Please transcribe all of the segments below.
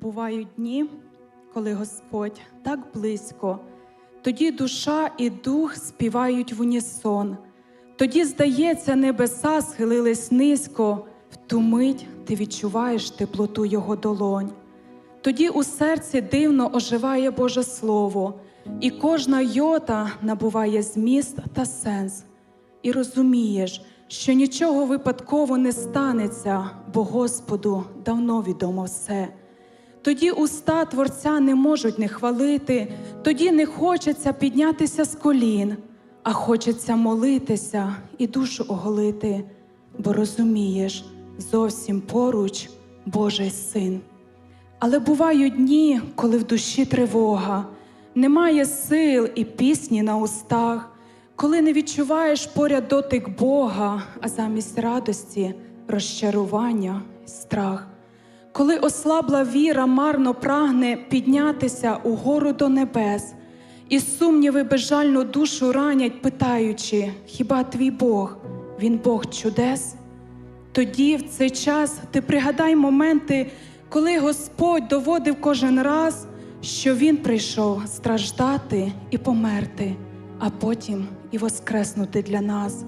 Бувають дні, коли Господь так близько, тоді душа і дух співають в унісон. Тоді, здається, небеса схилились низько, в ту мить ти відчуваєш теплоту Його долонь. Тоді у серці дивно оживає Боже Слово, і кожна йота набуває зміст та сенс. І розумієш, що нічого випадково не станеться, бо Господу давно відомо все. Тоді уста Творця не можуть не хвалити, тоді не хочеться піднятися з колін, а хочеться молитися і душу оголити, бо розумієш, зовсім поруч Божий син. Але бувають дні, коли в душі тривога, немає сил і пісні на устах, коли не відчуваєш поряд дотик Бога, а замість радості розчарування, страх. Коли ослабла віра марно прагне піднятися угору до небес, і сумніви безжальну душу ранять, питаючи, хіба твій Бог, він Бог чудес? Тоді, в цей час, ти пригадай моменти, коли Господь доводив кожен раз, що Він прийшов страждати і померти, а потім і воскреснути для нас.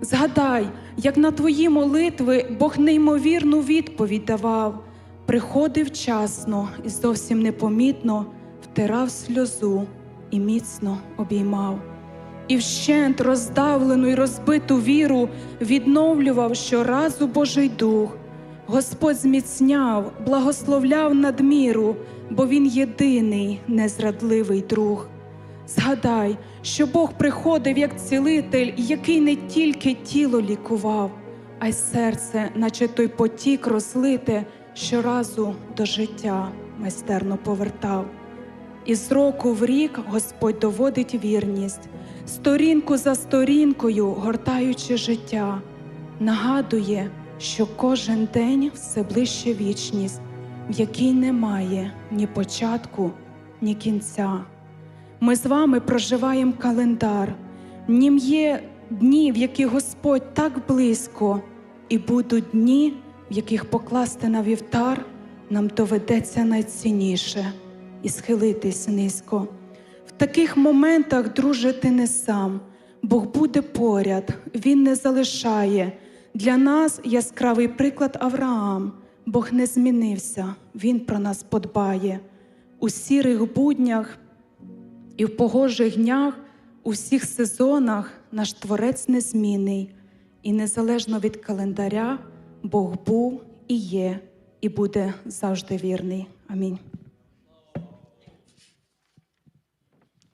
Згадай, як на твої молитви Бог неймовірну відповідь давав, приходив вчасно і зовсім непомітно втирав сльозу і міцно обіймав і вщент роздавлену й розбиту віру відновлював щоразу Божий дух. Господь зміцняв, благословляв надміру, бо Він єдиний незрадливий друг. Згадай, що Бог приходив як цілитель, який не тільки тіло лікував, а й серце, наче той потік розлите, щоразу до життя майстерно повертав. І з року в рік Господь доводить вірність, сторінку за сторінкою, гортаючи життя, нагадує, що кожен день все ближче вічність, в якій немає ні початку, ні кінця. Ми з вами проживаємо календар, в нім є дні, в яких Господь так близько, і будуть дні, яких покласти на вівтар нам доведеться найцінніше і схилитись низько. В таких моментах, друже, ти не сам. Бог буде поряд, Він не залишає. Для нас яскравий приклад Авраам. Бог не змінився, Він про нас подбає. У сірих буднях і в погожих днях, у всіх сезонах наш Творець незмінний, і незалежно від календаря, Бог був і є, і буде завжди вірний. Амінь.